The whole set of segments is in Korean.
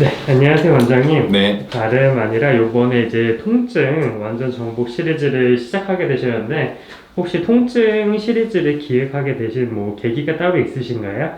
네, 안녕하세요 원장님. 네. 다름 아니라 요번에 이제 통증 완전 정복 시리즈를 시작하게 되셨는데 혹시 통증 시리즈를 기획하게 되신 뭐 계기가 따로 있으신가요?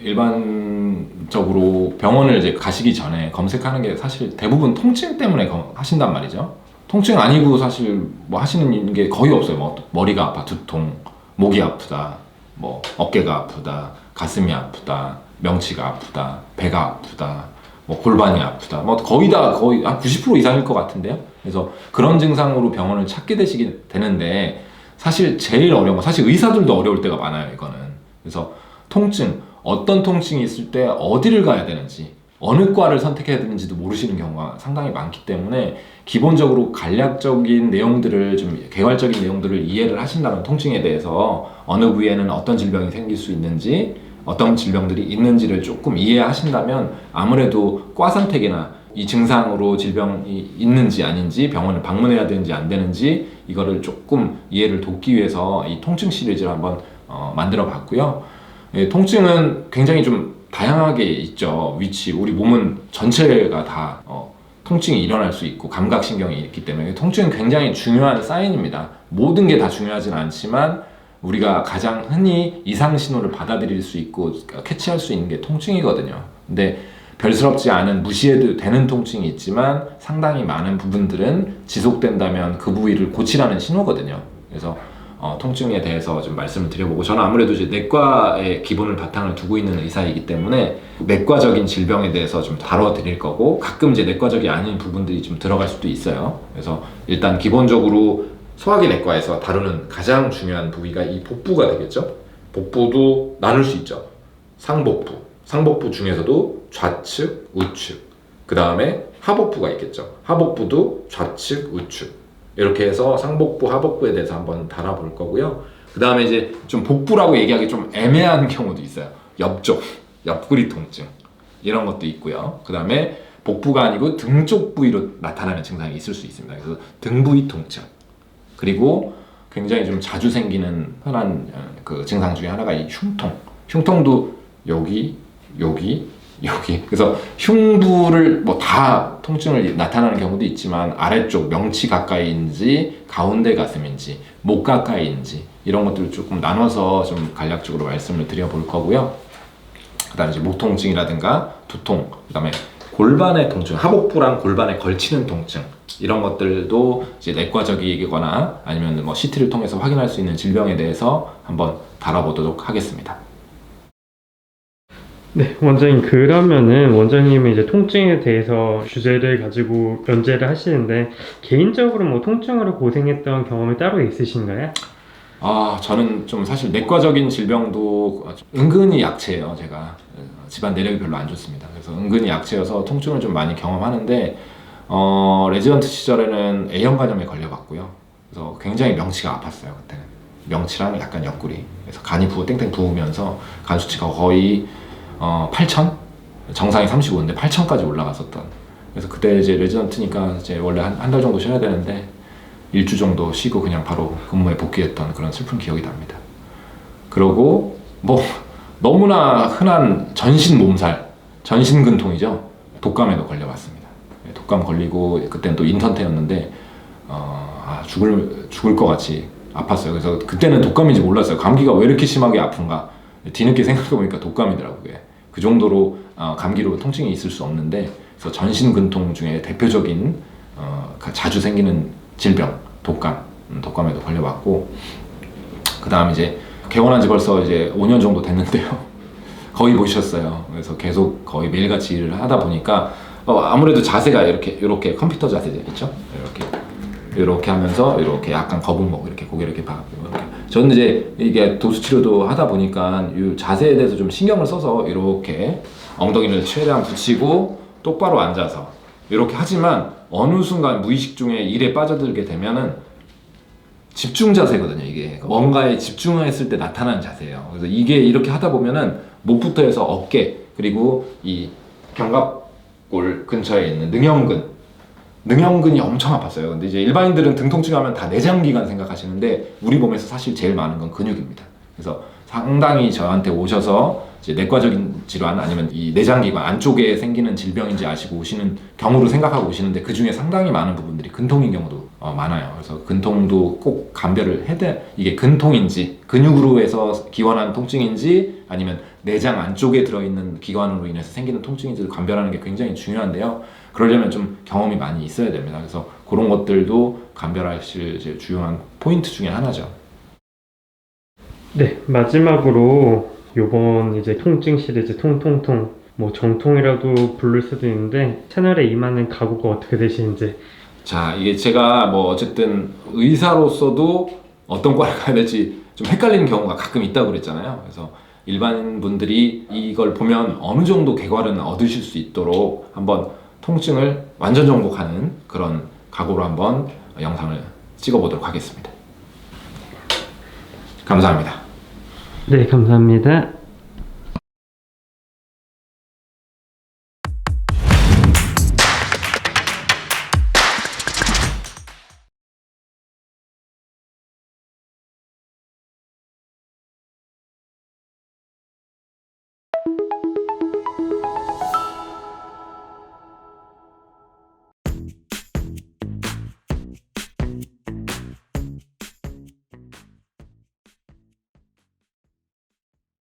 일반적으로 병원을 이제 가시기 전에 검색하는 게 사실 대부분 통증 때문에 검- 하신단 말이죠. 통증 아니고 사실 뭐 하시는 게 거의 없어요. 뭐 머리가 아파, 두통, 목이 아프다, 뭐 어깨가 아프다, 가슴이 아프다, 명치가 아프다, 배가 아프다, 뭐 골반이 아프다, 뭐 거의 다 거의 한 90% 이상일 것 같은데요. 그래서 그런 증상으로 병원을 찾게 되시게 되는데 사실 제일 어려운 건 사실 의사들도 어려울 때가 많아요. 이거는 그래서 통증 어떤 통증이 있을 때 어디를 가야 되는지 어느 과를 선택해야 되는지도 모르시는 경우가 상당히 많기 때문에 기본적으로 간략적인 내용들을 좀 개괄적인 내용들을 이해를 하신다면 통증에 대해서 어느 부위에는 어떤 질병이 생길 수 있는지 어떤 질병들이 있는지를 조금 이해하신다면 아무래도 과 선택이나 이 증상으로 질병이 있는지 아닌지 병원을 방문해야 되는지 안 되는지 이거를 조금 이해를 돕기 위해서 이 통증 시리즈를 한번 어, 만들어 봤고요. 예, 통증은 굉장히 좀 다양하게 있죠. 위치, 우리 몸은 전체가 다 어, 통증이 일어날 수 있고 감각신경이 있기 때문에 통증은 굉장히 중요한 사인입니다. 모든 게 다 중요하진 않지만 우리가 가장 흔히 이상 신호를 받아들일 수 있고 캐치할 수 있는 게 통증이거든요. 근데 별스럽지 않은 무시해도 되는 통증이 있지만 상당히 많은 부분들은 지속된다면 그 부위를 고치라는 신호거든요. 그래서 어, 통증에 대해서 좀 말씀을 드려보고 저는 아무래도 이제 내과의 기본을 바탕을 두고 있는 의사이기 때문에 내과적인 질병에 대해서 좀 다뤄드릴 거고 가끔 이제 내과적이 아닌 부분들이 좀 들어갈 수도 있어요. 그래서 일단 기본적으로 소화기 내과에서 다루는 가장 중요한 부위가 이 복부가 되겠죠. 복부도 나눌 수 있죠. 상복부, 상복부 중에서도 좌측, 우측. 그 다음에 하복부가 있겠죠. 하복부도 좌측, 우측. 이렇게 해서 상복부, 하복부에 대해서 한번 달아볼 거고요. 그 다음에 이제 좀 복부라고 얘기하기 좀 애매한 경우도 있어요. 옆쪽, 옆구리 통증. 이런 것도 있고요. 그 다음에 복부가 아니고 등 쪽 부위로 나타나는 증상이 있을 수 있습니다. 그래서 등 부위 통증. 그리고 굉장히 좀 자주 생기는 흔한 어, 그 증상 중에 하나가 이 흉통. 흉통도 여기, 여기, 여기. 그래서 흉부를 뭐 다 통증을 나타나는 경우도 있지만 아래쪽 명치 가까이인지 가운데 가슴인지 목 가까이인지 이런 것들을 조금 나눠서 좀 간략적으로 말씀을 드려볼 거고요. 그다음에 이제 목 통증이라든가 두통, 그다음에 골반의 통증, 하복부랑 골반에 걸치는 통증 이런 것들도 이제 내과적이거나 아니면 뭐 CT를 통해서 확인할 수 있는 질병에 대해서 한번 다뤄보도록 하겠습니다. 네, 원장님 그러면은 원장님이 이제 통증에 대해서 주제를 가지고 연재를 하시는데 개인적으로 뭐 통증으로 고생했던 경험이 따로 있으신가요? 아, 저는 좀 사실 내과적인 질병도 은근히 약체예요, 제가. 어, 집안 내력이 별로 안 좋습니다. 그래서 은근히 약체여서 통증을 좀 많이 경험하는데, 어, 레지던트 시절에는 A형 간염에 걸려봤고요. 그래서 굉장히 명치가 아팠어요, 그때는. 명치랑 약간 옆구리. 그래서 간이 부어, 땡땡 부으면서 간 수치가 거의 어, 8천? 정상이 35인데 8천까지 올라갔었던. 그래서 그때 이제 레지던트니까 이제 원래 한 한 달 정도 쉬어야 되는데, 일주 정도 쉬고 그냥 바로 근무에 복귀했던 그런 슬픈 기억이 납니다. 그러고 뭐 너무나 흔한 전신 몸살, 전신 근통이죠. 독감에도 걸려봤습니다. 네, 독감 걸리고 그때는 또 인턴 때였는데 어, 아, 죽을 죽을 것 같이 아팠어요. 그래서 그때는 독감인지 몰랐어요. 감기가 왜 이렇게 심하게 아픈가? 뒤늦게 생각해 보니까 독감이더라고요. 그게. 그 정도로 어, 감기로 통증이 있을 수 없는데 그래서 전신 근통 중에 대표적인 어, 가- 자주 생기는 질병 독감 음, 독감에도 걸려봤고 그 다음 이제 개원한 지 벌써 이제 5년 정도 됐는데요. 거의 보셨어요. 그래서 계속 거의 매일같이 일을 하다 보니까 어, 아무래도 자세가 이렇게 이렇게 컴퓨터 자세 있죠 이렇게 이렇게 하면서 이렇게 약간 거북목 이렇게 고개를 이렇게 봐. 이렇게. 저는 이제 이게 도수 치료도 하다 보니까 이 자세에 대해서 좀 신경을 써서 이렇게 엉덩이를 최대한 붙이고 똑바로 앉아서 이렇게 하지만 어느 순간 무의식 중에 일에 빠져들게 되면은 집중 자세거든요 이게. 뭔가에 집중했을 때 나타나는 자세예요. 그래서 이게 이렇게 하다 보면은 목부터 해서 어깨 그리고 이 견갑골 근처에 있는 능형근. 능형근이 엄청 아팠어요. 근데 이제 일반인들은 등 통증 하면 다 내장기관 생각하시는데 우리 몸에서 사실 제일 많은 건 근육입니다. 그래서 상당히 저한테 오셔서 이제 내과적인 질환 아니면 이 내장기관 안쪽에 생기는 질병인지 아시고 오시는 경우로 생각하고 오시는데 그 중에 상당히 많은 부분들이 근통인 경우도 어, 많아요. 그래서 근통도 꼭 감별을 해대 이게 근통인지 근육으로 해서 기원한 통증인지 아니면 내장 안쪽에 들어있는 기관으로 인해서 생기는 통증인지를 감별하는 게 굉장히 중요한데요. 그러려면 좀 경험이 많이 있어야 됩니다. 그래서 그런 것들도 감별하실 주요한 포인트 중에 하나죠. 네, 마지막으로 요번 이제 통증 시리즈 통통통 뭐 정통이라도 부를 수도 있는데 채널에 임하는 각오가 어떻게 되시는지 자, 이게 제가 뭐 어쨌든 의사로서도 어떤 과를 가야 될지 좀 헷갈리는 경우가 가끔 있다고 그랬잖아요. 그래서 일반 분들이 이걸 보면 어느 정도 개괄은 얻으실 수 있도록 한번 통증을 완전 정복하는 그런 각오로 한번 영상을 찍어보도록 하겠습니다. 감사합니다. 네, 감사합니다.